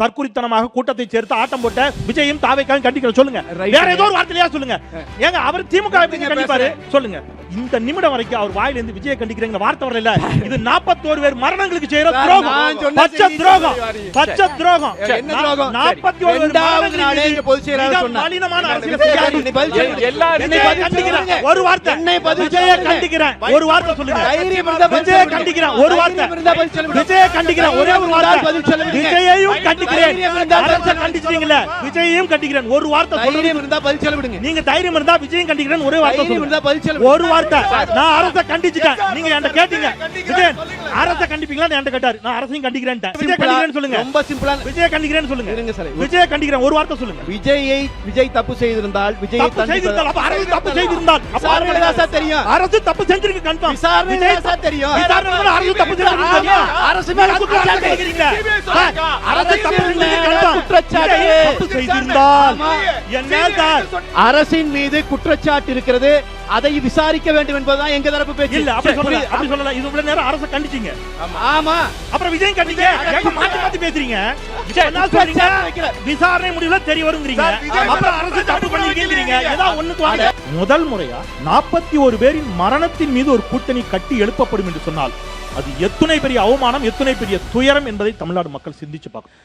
தற்குறித்தனமாக கூட்டத்தை சேர்த்து ஆட்டம் போட்ட விஜயும் தாவைக்காக கண்டிக்கிற சொல்லுங்க. வேற ஏதோ ஒரு வார்த்தையா சொல்லுங்க. ஏங்க அவர் திமுக கண்டிப்பாரு? சொல்லுங்க. இந்த நிமிடம் வரைக்கும் அவர் வாயில இருந்து விஜய கண்டிக்கிறேங்க வார்த்தை வரல இது 41 பேர் மரணங்களுக்கு செய்யற துரோகம். பச்சை துரோகம். பச்சை துரோகம்? நாற்பத்தி ஒரு. மலினமான அரசியல். ஒரு வார்த்தை விஜயை. கண்டிக்கிறேன். ஒரு வார்த்தை சொல்லுங்க. விஜயை. கண்டிக்கிறேன். ஒரு வார்த்தை. விஜயை கண்டிக்கிறேன். ஒரே ஒரு வார்த்தை. விஜயையும் கண்டிக்கிறேன் அரசை சொல்லுங்க. கண்டிச்சிட்டீங்கல்ல? விஜயையும் கண்டிக்கிறேன் ஒரு வார்த்தை தைரியம் இருந்தா பதில் சொல்ல விடுங்க. நீங்க தைரியம் இருந்தா விஜயம் கண்டிக்கிறேன் ஒரே வார்த்தை இருந்தா பதில் சொல்ல. ஒரு வார்த்தை. நான் அரசை கண்டிச்சிட்டேன். நீங்க என்கிட்ட கேட்டீங்க. விஜயன் அரசை கண்டிப்பீங்களா என்கிட்ட கேட்டாரு. நான் அரசையும் கண்டிக்கிறேன் விஜய் சிம்பிளா, கண்டிக்கிறேன்னு சொல்லுங்க. ரொம்ப சிம்பிளான விஜய் கண்டிக்கிறேன்னு சொல்லுங்க. இருங்க சார். விஜய் கண்டிக்கிறேன். ஒரு வார்த்தை சொல்லுங்க. விஜயை விஜய் தப்பு செய்திருந்தால் விஜயை தப்பு செய்திருந்தால் அப்ப அரசு தப்பு செய்திருந்தால் அப்ப விசாரணை தான் தெரியும். அரசு தப்பு செஞ்சிருக்கு கன்ஃபார்ம் விசாரணை தான் தெரியும். விசாரணை அரசு தப்பு செஞ்சிருக்கு அரசு மேல அரசு. அரசின் மீது குற்றச்சாட்டு இருக்கிறது. அதை விசாரிக்க வேண்டும் என்பதுதான் எங்க தரப்பு பேச்சு. இல்ல அப்படி சொல்லல. அப்படி சொல்லல. இது இவ்வளவு நேரம் அரசை கண்டிச்சீங்க. ஆமா. அப்புறம் விஜய் கண்டிங்க. மாத்தி மாத்தி பேசுறீங்க. விசாரணை முடிவுல தெரிய வருங்கிறீங்க அப்புறம் அரசு தப்பு பண்ணிருக்கீங்க ஏதாவது ஒண்ணுக்கு வாங்க முதல் முறையா நாற்பத்தி ஒரு பேரின் மரணத்தின் மீது ஒரு கூட்டணி கட்டி எழுப்பப்படும் என்று சொன்னால் அது எத்துணை பெரிய அவமானம் எத்துணை பெரிய துயரம் என்பதை தமிழ்நாடு மக்கள் சிந்திச்சு பார்க்கணும்.